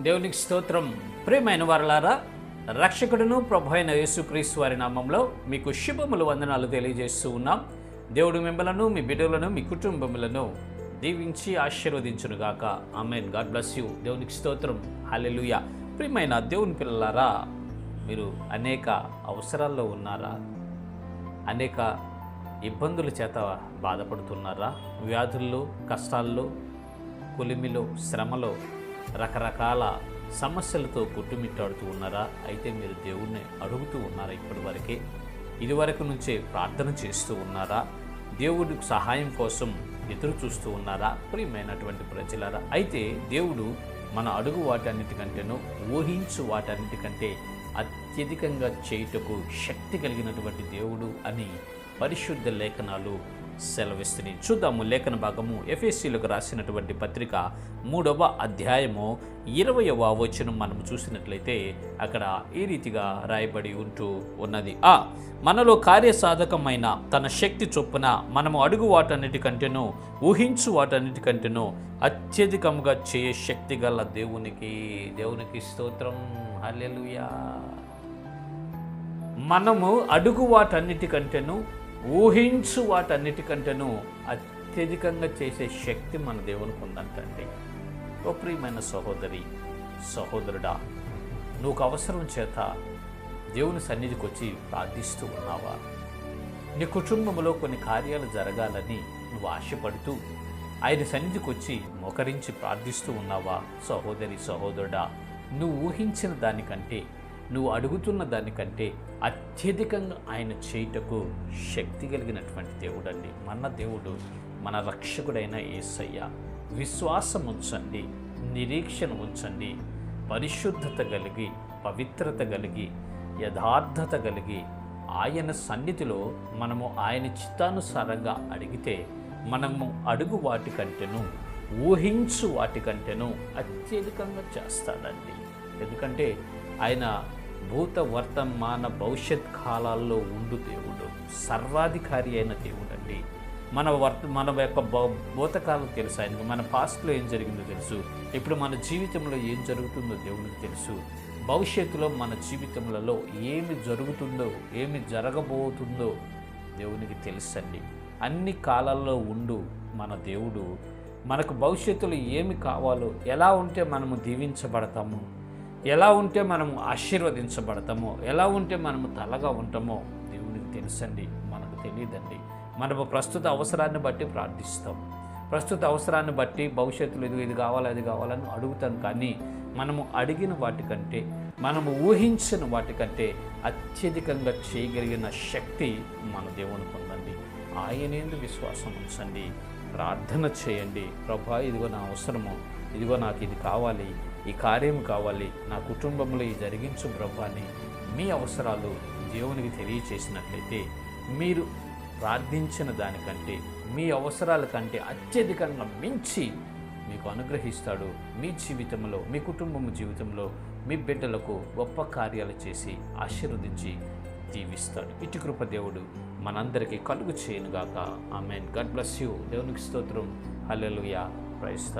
దేవునికి స్తోత్రం. ప్రియమైన వారలారా రక్షకుడును ప్రభు అయిన యేసుక్రీస్తు వారి నామంలో మీకు శుభములు వందనాలు తెలియజేస్తూ ఉన్నాం. దేవుడు మిమ్మలను మీ బిడ్డలను మీ కుటుంబములను దీవించి ఆశీర్వదించునుగాక. ఆమెన్. God bless you. దేవునికి స్తోత్రం. హాలెలుయ ప్రియమైన దేవుని పిల్లలారా మీరు అనేక అవసరాల్లో ఉన్నారా? అనేక ఇబ్బందుల చేత బాధపడుతున్నారా? వ్యాధుల్లో కష్టాల్లో కొలిమిలో శ్రమలో రకరకాల సమస్యలతో కొట్టుమిట్టాడుతూ ఉన్నారా? అయితే మీరు దేవుణ్ణి అడుగుతూ ఉన్నారా ఇప్పటి వరకే? ఇదివరకు నుంచే ప్రార్థన చేస్తూ ఉన్నారా? దేవుడి సహాయం కోసం ఎదురు చూస్తూ ఉన్నారా? ప్రియమైనటువంటి ప్రజలారా అయితే దేవుడు మన అడుగు వాటన్నిటికంటేనూ ఊహించు వాటన్నిటికంటే అత్యధికంగా చేయుటకు శక్తి కలిగినటువంటి దేవుడు అని పరిశుద్ధ లేఖనాలు సెలవిస్తుంది. చూద్దాము లేఖన భాగము ఎఫ్ఎస్సీలకు రాసినటువంటి పత్రిక మూడవ అధ్యాయము ఇరవయవ వచనం మనం చూసినట్లయితే అక్కడ ఈ రీతిగా రాయబడి ఉంటూ ఉన్నది. ఆ మనలో కార్యసాధకమైన తన శక్తి చొప్పున మనము అడుగు వాటన్నిటికంటేనూ ఊహించు వాటన్నిటికంటేనూ అత్యధికంగా చేయ శక్తి గల దేవునికి దేవునికి స్తోత్రం. హల్లెలూయా. మనము అడుగు వాటన్నిటికంటేనూ ఊహించు వాటన్నిటికంటేనూ అత్యధికంగా చేసే శక్తి మన దేవునికి ఉందంటండి. ఓ ప్రియమైన సహోదరి సహోదరుడా నువ్వు అవసరం చేత దేవుని సన్నిధికి వచ్చి ప్రార్థిస్తూ ఉన్నావా? నీ కుటుంబంలో కొన్ని కార్యాలు జరగాలని నువ్వు ఆశపడుతూ ఆయన సన్నిధికి వచ్చి మొకరించి ప్రార్థిస్తూ ఉన్నావా? సహోదరి సహోదరుడా నువ్వు ఊహించిన దానికంటే నువ్వు అడుగుతున్న దానికంటే అత్యధికంగా ఆయన చేయుటకు శక్తి కలిగినటువంటి దేవుడండి. మన దేవుడు మన రక్షకుడైన యేసయ్య విశ్వాసం ఉంచండి నిరీక్షణ ఉంచండి పరిశుద్ధత కలిగి పవిత్రత కలిగి యథార్థత కలిగి ఆయన సన్నిధిలో మనము ఆయన చిత్తానుసారంగా అడిగితే మనము అడుగు వాటికంటేను ఊహించు వాటికంటేను అత్యధికంగా చేస్తాడండి. ఎందుకంటే ఆయన భూత వర్తమాన భవిష్యత్ కాలాల్లో ఉండు దేవుడు సర్వాధికారి అయిన దేవుడు అండి మన వర్త మన యొక్క భూతకాలం తెలుసు ఆయనకు మన పాస్ట్లో ఏం జరిగిందో తెలుసు ఇప్పుడు మన జీవితంలో ఏం జరుగుతుందో దేవునికి తెలుసు. భవిష్యత్తులో మన జీవితంలో ఏమి జరుగుతుందో ఏమి జరగబోతుందో దేవునికి తెలుసండి. అన్ని కాలాల్లో ఉండు మన దేవుడు. మనకు భవిష్యత్తులో ఏమి కావాలో ఎలా ఉంటే మనము దీవించబడతాము? ఎలా ఉంటే మనము ఆశీర్వదించబడతామో ఎలా ఉంటే మనము తలగా ఉంటామో దేవునికి తెలుసండి మనకు తెలియదండి. మనము ప్రస్తుత అవసరాన్ని బట్టి ప్రార్థిస్తాం. ప్రస్తుత అవసరాన్ని బట్టి భవిష్యత్తులో ఇది ఇది కావాలి అది కావాలని అడుగుతాం కానీ మనము అడిగిన వాటికంటే మనము ఊహించిన వాటికంటే అత్యధికంగా చేయగలిగిన శక్తి మన దేవునికి ఉందండి. ఆయనేందు విశ్వాసం ఉంచండి ప్రార్థన చేయండి. ప్రభా ఇదిగో నా అవసరము ఇదిగో నాకు ఇది కావాలి ఈ కార్యం కావాలి. నా కుటుంబంలో ఈ జరిగించు ప్రభా అని మీ అవసరాలు దేవునికి తెలియచేసినట్లయితే మీరు ప్రార్థించిన దానికంటే మీ అవసరాల కంటే అత్యధికంగా మించి మీకు అనుగ్రహిస్తాడు. మీ జీవితంలో మీ కుటుంబం జీవితంలో మీ బిడ్డలకు గొప్ప కార్యాలు చేసి ఆశీర్వదించి దీవిస్తాడు ఇటు కృప దేవుడు మనందరికీ కలుగు చేయనుగాక. ఆమెన్. God bless you. దేవునికి స్తోత్రం. హల్లెలూయా. ప్రైస్తాం